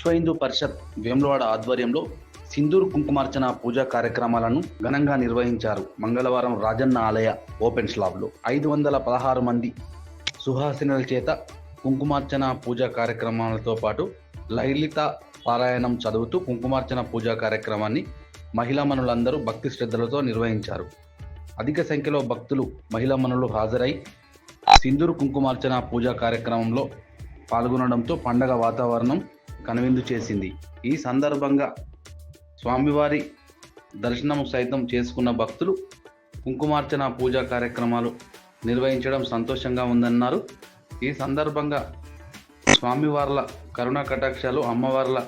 విశ్వ హిందూ పరిషత్ వేములవాడ ఆధ్వర్యంలో సింధూర్ కుంకుమార్చన పూజా కార్యక్రమాలను ఘనంగా నిర్వహించారు మంగళవారం రాజన్న ఆలయ ఓపెన్ స్లాబ్లో. ఐదు వందల పదహారు మంది సుహాసినుల చేత కుంకుమార్చన పూజా కార్యక్రమాలతో పాటు లలిత పారాయణం చదువుతూ కుంకుమార్చన పూజా కార్యక్రమాన్ని మహిళామణులందరూ భక్తి శ్రద్ధలతో నిర్వహించారు. అధిక సంఖ్యలో భక్తులు మహిళామణులు హాజరై సింధూర్ కుంకుమార్చన పూజా కార్యక్రమంలో పాల్గొనడంతో పండగ వాతావరణం కనువిందు చేసింది. ఈ సందర్భంగా స్వామివారి దర్శనం సైతం చేసుకున్న భక్తులు కుంకుమార్చన పూజా కార్యక్రమాలు నిర్వహించడం సంతోషంగా ఉందన్నారు. ఈ సందర్భంగా స్వామివార్ల కరుణా కటాక్షాలు అమ్మవార్ల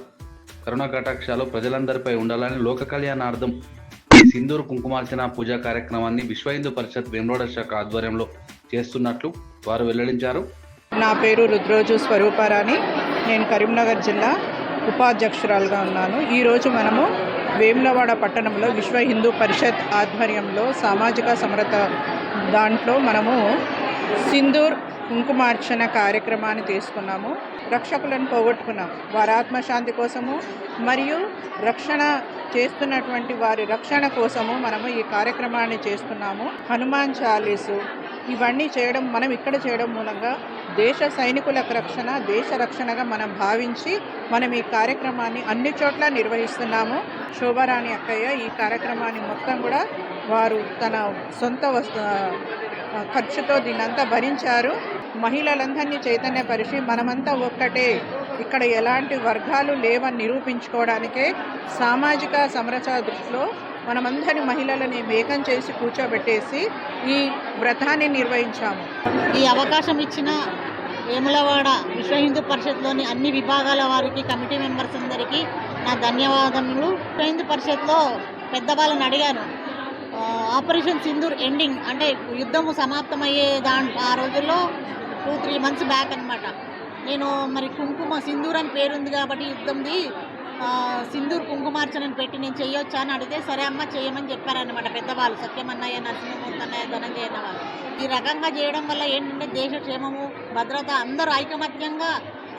కరుణా కటాక్షాలు ప్రజలందరిపై ఉండాలని లోక కళ్యాణార్థం ఈ సింధూర్ కుంకుమార్చన పూజా కార్యక్రమాన్ని విశ్వ హిందూ పరిషత్ వేములవాడ శాఖ ఆధ్వర్యంలో చేస్తున్నట్లు వారు వెల్లడించారు. నా పేరు రుద్రోజు స్వరూపారాణి నేను కరీంనగర్ జిల్లా ఉపాధ్యక్షురాలుగా ఉన్నాను. ఈరోజు మనము వేములవాడ పట్టణంలో విశ్వ హిందూ పరిషత్ ఆధ్వర్యంలో సామాజిక సమరత దాంట్లో మనము సింధూర్ కుంకుమార్చన కార్యక్రమాన్ని తీసుకున్నాము. రక్షకులను పోగొట్టుకున్నాం. వారి ఆత్మశాంతి కోసము మరియు రక్షణ చేస్తున్నటువంటి వారి రక్షణ కోసము మనము ఈ కార్యక్రమాన్ని చేస్తున్నాము. హనుమాన్ చాలీసు ఇవన్నీ చేయడం మనం ఇక్కడ చేయడం మూలంగా దేశ సైనికులకు రక్షణ దేశ రక్షణగా మనం భావించి మనం ఈ కార్యక్రమాన్ని అన్ని చోట్ల నిర్వహిస్తున్నాము. శోభారాణి అక్కయ్య ఈ కార్యక్రమాన్ని మొత్తం కూడా వారు తన సొంత వస్తు ఖర్చుతో దీన్నంతా భరించారు. మహిళలందరినీ చైతన్యపరిచి మనమంతా ఒక్కటే. ఇక్కడ ఎలాంటి వర్గాలు లేవని నిరూపించుకోవడానికే సామాజిక సమరస దృష్టిలో మనమందరి మహిళలని వేగం చేసి కూర్చోబెట్టేసి ఈ వ్రతాన్ని నిర్వహించాము. ఈ అవకాశం ఇచ్చిన వేములవాడ విశ్వ హిందూ పరిషత్లోని అన్ని విభాగాల వారికి కమిటీ మెంబర్స్ అందరికీ నా ధన్యవాదములు. విశ్వ హిందూ పరిషత్లో పెద్దవాళ్ళని అడిగాను. ఆపరేషన్ సింధూర్ ఎండింగ్ అంటే యుద్ధము సమాప్తమయ్యే దాంట్లో ఆ రోజుల్లో టూ త్రీ మంత్స్ బ్యాక్ అన్నమాట. నేను మరి కుంకుమ సింధూర్ అని పేరుంది కాబట్టి యుద్ధంది సింధూర్ కుంకుమార్చనని పెట్టి నేను చెయ్యొచ్చా అని అడిగితే సరే అమ్మ చేయమని చెప్పారనమాట పెద్దవాళ్ళు సత్యమన్నయ్య నరసింహమూర్తి అన్నయ్య ధనంజయ వాళ్ళు. ఈ రకంగా చేయడం వల్ల ఏంటంటే దేశ క్షేమము భద్రత అందరూ ఐకమత్యంగా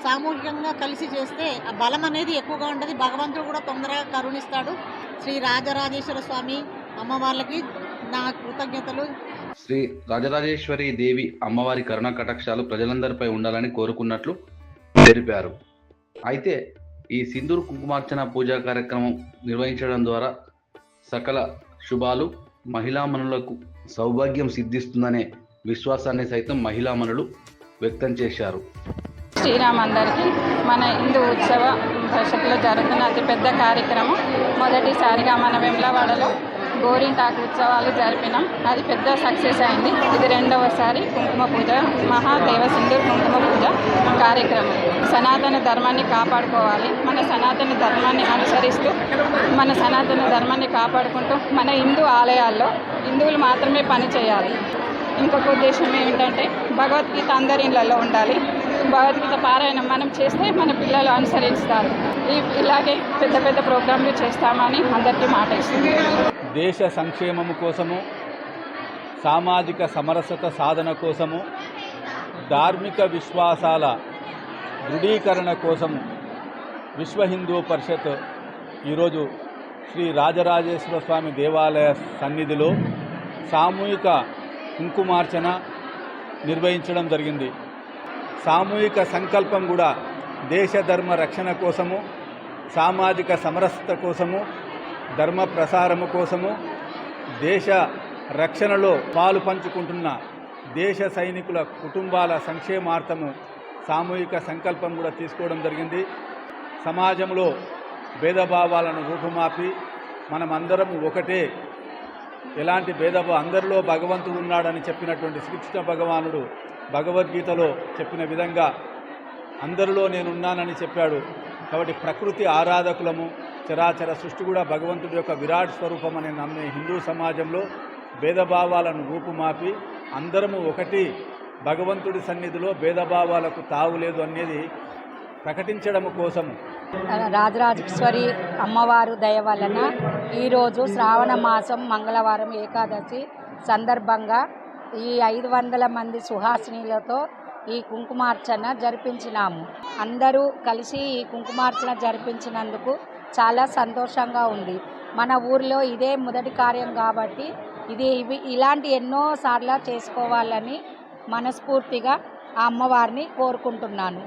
సామూహికంగా కలిసి చేస్తే ఆ బలం అనేది ఎక్కువగా ఉంటుంది భగవంతుడు కూడా తొందరగా కరుణిస్తాడు. శ్రీ రాజరాజేశ్వర స్వామి అమ్మవార్లకి నా కృతజ్ఞతలు. శ్రీ రాజరాజేశ్వరి దేవి అమ్మవారి కరుణా కటాక్షాలు ప్రజలందరిపై ఉండాలని కోరుకున్నట్లు తెలిపారు. అయితే ఈ సింధూర్ కుంకుమార్చన పూజా కార్యక్రమం నిర్వహించడం ద్వారా సకల శుభాలు మహిళామణులకు సౌభాగ్యం సిద్ధిస్తుందనే విశ్వాసాన్ని సైతం మహిళామణులు వ్యక్తం చేశారు. శ్రీరామ్ అందరికీ మన హిందూ ఉత్సవ పరిషత్లో జరుగుతున్న అతిపెద్ద కార్యక్రమం మొదటిసారిగా మన వెమ్లవాడలో గోరింటాకు ఉత్సవాలు జరిపినాం. అది పెద్ద సక్సెస్ అయింది. ఇది రెండవసారి కుంకుమ పూజ మహాదేవ సింధు కుంకుమ పూజ కార్యక్రమం. సనాతన ధర్మాన్ని కాపాడుకోవాలి. మన సనాతన ధర్మాన్ని అనుసరిస్తూ మన సనాతన ధర్మాన్ని కాపాడుకుంటూ మన హిందూ ఆలయాల్లో హిందువులు మాత్రమే పని చేయాలి ఇంకొక ఉద్దేశం ఏమిటంటే భగవద్గీత అందరి ఇళ్ళలో ఉండాలి. భగవద్గీత పారాయణం మనం చేస్తే మన పిల్లలు అనుసరిస్తారు. ఈ ఇలాగే పెద్ద పెద్ద ప్రోగ్రాంలు చేస్తామని అందరికీ మాట ఇస్తుంది. దేశ సంక్షేమము కోసము సామాజిక సమరసత సాధన కోసము ధార్మిక విశ్వాసాల దృఢీకరణ కోసము విశ్వ హిందూ పరిషత్ ఈరోజు శ్రీ రాజరాజేశ్వర స్వామి దేవాలయ సన్నిధిలో సామూహిక కుంకుమార్చన నిర్వహించడం జరిగింది. సామూహిక సంకల్పం కూడా దేశ ధర్మ రక్షణ కోసము సామాజిక సమరసత కోసము ధర్మ ప్రసారము కోసము దేశ రక్షణలో పాలు పంచుకుంటున్న దేశ సైనికుల కుటుంబాల సంక్షేమార్థము సామూహిక సంకల్పం కూడా తీసుకోవడం జరిగింది. సమాజంలో భేదభావాలను రూపుమాపి మనమందరం ఒకటే. ఎలాంటి భేదభావ అందరిలో భగవంతుడు ఉన్నాడని చెప్పినటువంటి శ్రీకృష్ణ భగవానుడు భగవద్గీతలో చెప్పిన విధంగా అందరిలో నేనున్నానని చెప్పాడు. కాబట్టి ప్రకృతి ఆరాధకులము చరాచర సృష్టి కూడా భగవంతుడి యొక్క విరాట్ స్వరూపం అని నమ్మే హిందూ సమాజంలో భేదభావాలను రూపుమాపి అందరము ఒకటి భగవంతుడి సన్నిధిలో భేదభావాలకు తావులేదు అనేది ప్రకటించడం కోసం రాజరాజేశ్వరి అమ్మవారు దయ వలన ఈరోజు శ్రావణ మాసం మంగళవారం ఏకాదశి సందర్భంగా ఈ ఐదు వందల మంది సుహాసినీలతో ఈ కుంకుమార్చన జరిపించినాము. అందరూ కలిసి ఈ కుంకుమార్చన జరిపించినందుకు చాలా సంతోషంగా ఉంది. మన ఊర్లో ఇదే మొదటి కార్యం కాబట్టి ఇది ఇవి ఇలాంటి ఎన్నో సార్లు చేసుకోవాలని మనస్ఫూర్తిగా ఆ అమ్మవారిని కోరుకుంటున్నాను.